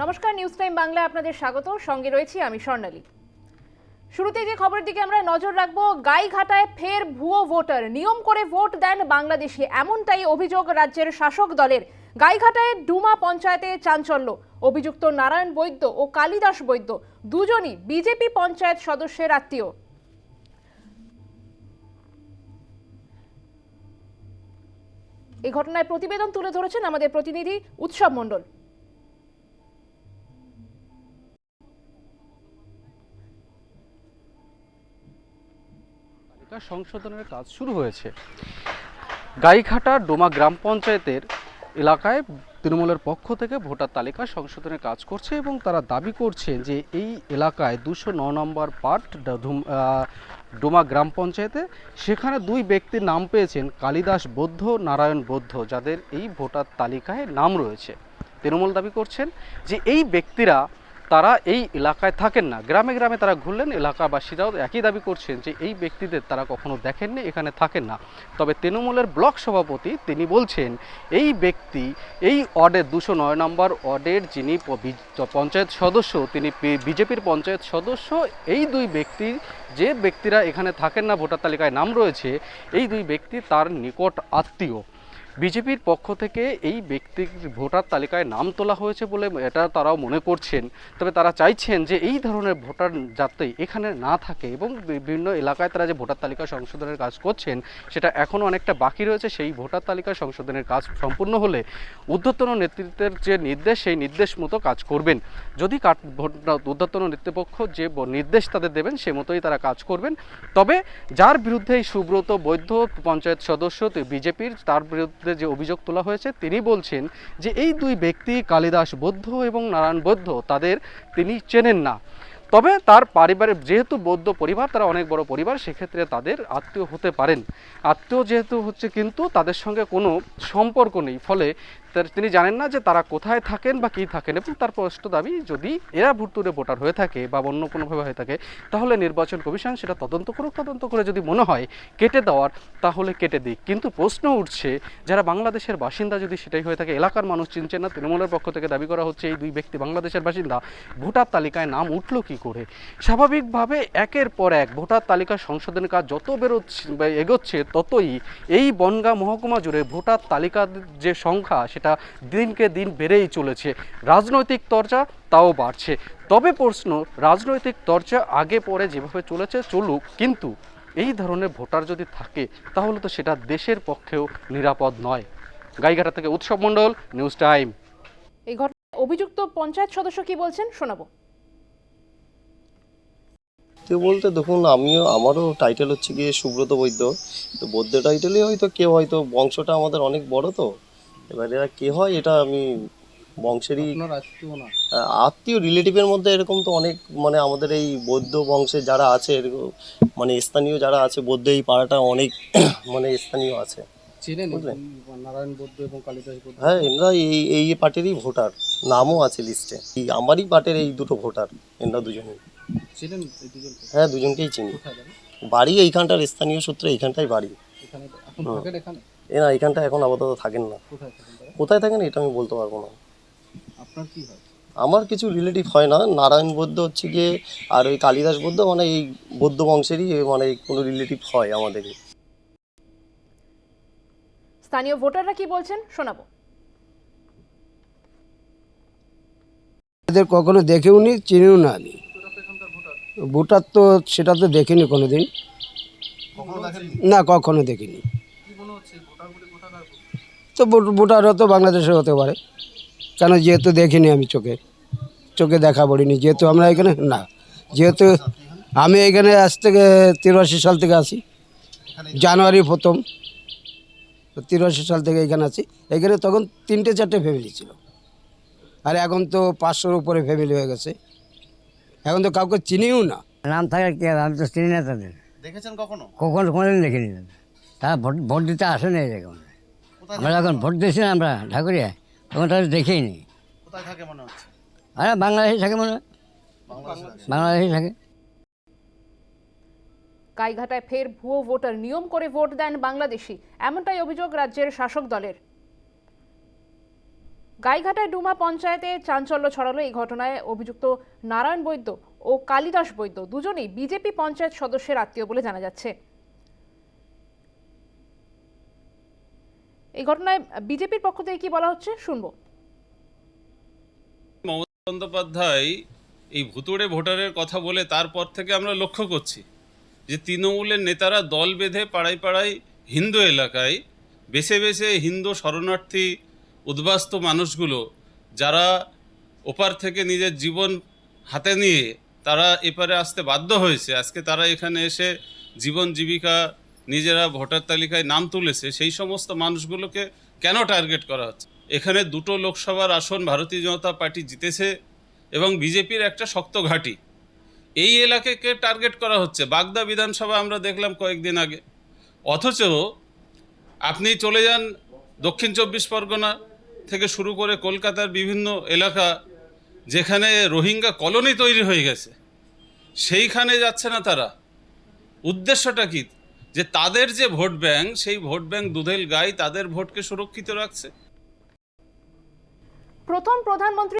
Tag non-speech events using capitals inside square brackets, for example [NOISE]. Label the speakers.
Speaker 1: নমস্কার news time Bangla আপনাদের স্বাগত। সঙ্গে রয়েছি আমি স্বর্ণালী। শুরুতে যে খবরের দিকে আমরা নজর রাখব, গাইঘাটায় ফের ভুয়ো ভোটার। নিয়ম করে ভোট দেন বাংলাদেশি, এমনটাই অভিযোগ রাজ্যের শাসক দলের। গাইঘাটায় ডুমা পঞ্চায়েতে চাঞ্চল্য। অভিযুক্ত নারায়ণ বৈদ্য ও কালিদাস বৈদ্য দুজনই বিজেপি পঞ্চায়েত সদস্যের আত্মীয়। এই ঘটনায় প্রতিবেদন তুলে ধরেছেন আমাদের প্রতিনিধি উৎসব মণ্ডল।
Speaker 2: সংশোধনের কাজ শুরু হয়েছে। গাইঘাটা ডোমা গ্রাম পঞ্চায়েতের এলাকায় তৃণমূলের পক্ষ থেকে ভোটার তালিকা সংশোধনের কাজ করছে এবং তারা দাবি করছে যে এই এলাকায় দুশো ন নম্বর পার্ট ডুম- ডোমা গ্রাম পঞ্চায়েতে সেখানে দুই ব্যক্তির নাম পেয়েছেন কালিদাস বৌদ্ধ, নারায়ণ বৌদ্ধ, যাদের এই ভোটার তালিকায় নাম রয়েছে। তৃণমূল দাবি করছেন যে এই ব্যক্তিরা তারা এই এলাকায় থাকেন না। গ্রামে গ্রামে তারা ঘুরলেন, এলাকাবাসীরাও একই দাবি করছেন যে এই ব্যক্তিদের তারা কখনো দেখেননি, এখানে থাকেন না। তবে তৃণমূলের ব্লক সভাপতি তিনি বলছেন, এই ব্যক্তি, এই ওয়ার্ডের দুশো নয় নম্বর ওয়ার্ডের যিনি পঞ্চায়েত সদস্য, তিনি বিজেপির পঞ্চায়েত সদস্য, এই দুই ব্যক্তি, যে ব্যক্তিরা এখানে থাকেন না, ভোটার তালিকায় নাম রয়েছে, এই দুই ব্যক্তি তার নিকট আত্মীয়। বিজেপির পক্ষ থেকে এই ব্যক্তির ভোটার তালিকায় নাম তোলা হয়েছে বলে এটা তারাও মনে করছেন। তবে তারা চাইছেন যে এই ধরনের ভোটার যাতে এখানে না থাকে এবং বিভিন্ন এলাকায় তারা যে ভোটার তালিকা সংশোধনের কাজ করছেন, সেটা এখনও অনেকটা বাকি রয়েছে। সেই ভোটার তালিকা সংশোধনের কাজ সম্পূর্ণ হলে ঊর্ধ্বতন নেতৃত্বের যে নির্দেশ, সেই নির্দেশ মতো কাজ করবেন। যদি ঊর্ধ্বতন নেতৃপক্ষ যে নির্দেশ তাদের দেবেন, সে মতোই তারা কাজ করবেন। তবে যার বিরুদ্ধে এই সুব্রত বৈধ পঞ্চায়েত সদস্য বিজেপির, তার বিরুদ্ধে যে অভিযোগ তোলা হয়েছে, তিনি বলছেন যে এই দুই ব্যক্তি কালিদাস বৌদ্ধ এবং নারায়ণ বৌদ্ধ, তাদের তিনি চেনেন না। তবে তার পারিবারিক, যেহেতু বৌদ্ধ পরিবার, তারা অনেক বড় পরিবার, সেক্ষেত্রে তাদের আত্মীয় হতে পারেন। আত্মীয় যেহেতু হচ্ছে কিন্তু তাদের সঙ্গে কোনো সম্পর্ক নেই। ফলে তিনি জানেন না যে তারা কোথায় থাকেন বা কী থাকেন এবং তার স্পষ্ট দাবি, যদি এরা ভুতুরে ভোটার হয়ে থাকে বা অন্য কোনোভাবে হয়ে থাকে, তাহলে নির্বাচন কমিশন সেটা তদন্ত করুক, তদন্ত করে যদি মনে হয় কেটে দেওয়ার, তাহলে কেটে দিক। কিন্তু প্রশ্ন উঠছে, যারা বাংলাদেশের বাসিন্দা যদি সেটাই হয়ে থাকে, এলাকার মানুষ চিনছেন না, তৃণমূলের পক্ষ থেকে দাবি করা হচ্ছে এই দুই ব্যক্তি বাংলাদেশের বাসিন্দা, ভোটার তালিকায় নাম উঠল কি করে? স্বাভাবিকভাবে একের পর এক ভোটার তালিকা সংশোধনের কাজ যত বেরোচ্ছে এগোচ্ছে, ততই এই বনগাঁ মহকুমা জুড়ে ভোটার তালিকার যে সংখ্যা সেটা দিনকে দিন বেড়েই চলেছে। রাজনৈতিক চর্চা তাও বাড়ছে। তবে প্রশ্ন রাজনৈতিক চর্চা আগে পরে যেভাবে চলেছে চলুক কিন্তু এই ধরনের ভোটার যদি থাকে তাহলে তো সেটা দেশের পক্ষেও নিরাপদ নয়। গাইঘাটা থেকে উৎসব মণ্ডল নিউজ টাইম।
Speaker 1: এই ঘটনায় অভিযুক্ত পঞ্চায়েত সদস্য কি বলছেন শোনাবো।
Speaker 3: তো বলতে দেখুন আমিও আমারও টাইটেল হচ্ছে গিয়ে সুব্রত বৈদ্য। তো বৈদ্য টাইটেলে হয়তো কেউ হয়তো বংশটা আমাদের অনেক বড় তো। এবার এরা কে হয় এটা আমি বংশেরই আত্মীয় রিলেটিভের মধ্যে এরকম তো অনেক মানে আমাদের এই বৌদ্ধ বংশে যারা আছে এরকম মানে স্থানীয় যারা আছে বৌদ্ধ এই পাড়াটা অনেক [CLEARS THROAT] মানে স্থানীয় আছে।
Speaker 2: নারায়ণ বৌদ্ধ এবং কালিদাস বৌদ্ধ?
Speaker 3: হ্যাঁ এরা এই এই পার্টিরই ভোটার নামও আছে লিস্টে এই আমারই পার্টির এই দুটো ভোটার এরা দুজনেই।
Speaker 2: ছিলেন
Speaker 3: হ্যাঁ দুজনকেই চিনি। বাড়ি এইখানটার স্থানীয় সূত্রে এইখানটাই বাড়ি।
Speaker 2: এখানে?
Speaker 3: এ না এখানটা এখন আপাতত থাকেন না।
Speaker 2: কোথায় থাকেন তারা?
Speaker 3: কোথায় থাকেন এটা আমি বলতে পারব না।
Speaker 2: আপনার কি হয়?
Speaker 3: আমার কিছু রিলেটিভ হয় না নারায়ণ বৌদ্ধ হচ্ছে গিয়ে আর ওই কালিদাস বৌদ্ধ মানে এই বৌদ্ধ বংশেরই মানে কোনো রিলেটিভ হয় আমাদের।
Speaker 1: স্থানীয় ভোটাররা কি বলছেন? শোনাবো।
Speaker 4: এদের কখনো দেখেও নি চিনিও না আমি। ভোটার তো সেটা তো দেখিনি কোনো দিন না কখনো দেখিনি। তো ভোট- ভোটার হয়তো বাংলাদেশে হতে পারে। কেন যেহেতু দেখিনি আমি চোখে। চোখে দেখা পড়িনি। যেহেতু আমরা এখানে না। যেহেতু আমি এখানে আজ থেকে তিরাশি সাল থেকে আসি জানুয়ারি প্রথম। তিরাশি সাল থেকে এখানে আছি। এখানে তখন তিনটে চারটে ফ্যামিলি ছিল। আর এখন তো পাঁচশোর উপরে ফ্যামিলি হয়ে গেছে। এখন তো কাউকে চিনিও না।
Speaker 5: নাম থাকে কি? আমি তো চিনি না তাদের।
Speaker 3: দেখেছেন কখনো?
Speaker 5: কখনো কোনোদিন দেখিনি। তারা ভোট ভোট দিতে আসে না এরকম আমরা যখন ভোট দিয়েছি না আমরা ঠাকুরিয়া তখন তাদের দেখেই নি
Speaker 3: কোথায় থাকে মনে হচ্ছে?
Speaker 5: আরে বাংলাদেশে থাকে মনে হয়। বাংলাদেশে থাকে।
Speaker 1: গাইঘাটায় ফের ভুয়ো ভোটার নিয়ম করে ভোট দেন বাংলাদেশি এমনটাই অভিযোগ রাজ্যের শাসক দলের। গাইঘাটায় ডুমা পঞ্চায়েতে চাঞ্চল্য ছড়ালো এই ঘটনায় অভিযুক্ত নারায়ণ বৈদ্য ও কালিদাস বৈদ্য দুজনেই বিজেপি পঞ্চায়েত সদস্যের আত্মীয় বলে জানা যাচ্ছে। এই ঘটনায় বিজেপির পক্ষ থেকে কি বলা হচ্ছে? শুনব।
Speaker 6: মমতা বন্দ্যোপাধ্যায় এই ভুতুড়ে ভোটারের কথা বলে তারপর থেকে আমরা লক্ষ্য করছি যে তৃণমূলের নেতারা দল বেঁধে পাড়ায় পাড়ায় হিন্দু এলাকায় বেছে বেছে হিন্দু শরণার্থী উদ্বাস্ত মানুষগুলো যারা ওপার থেকে নিজের জীবন হাতে নিয়ে তারা এপারে আসতে বাধ্য হয়েছে। আজকে তারা এখানে এসে জীবন জীবিকা নিজেরা ভোটার তালিকায় নাম তুলেছে, সেই সমস্ত মানুষগুলোকে কেন টার্গেট করা হচ্ছে? এখানে দুটো লোকসভার আসন ভারতীয় জনতা পার্টি জিতেছে এবং বিজেপির একটা শক্ত ঘাঁটি। এই এলাকাকে টার্গেট করা হচ্ছে? বাগদা বিধানসভা আমরা দেখলাম কয়েকদিন আগে। অথচ আপনি চলে যান দক্ষিণ চব্বিশ পরগনা থেকে শুরু করে কলকাতার বিভিন্ন এলাকা, যেখানে রোহিঙ্গা কলোনি তৈরি হয়ে গেছে। সেইখানে যাচ্ছে না তারা। উদ্দেশ্যটা কি? যে তাদের যে ভোট ব্যাংক, সেই ভোট ব্যাংক দুধেল গাই তাদের ভোটকে সুরক্ষিত রাখছে।
Speaker 1: প্রথম প্রধানমন্ত্রী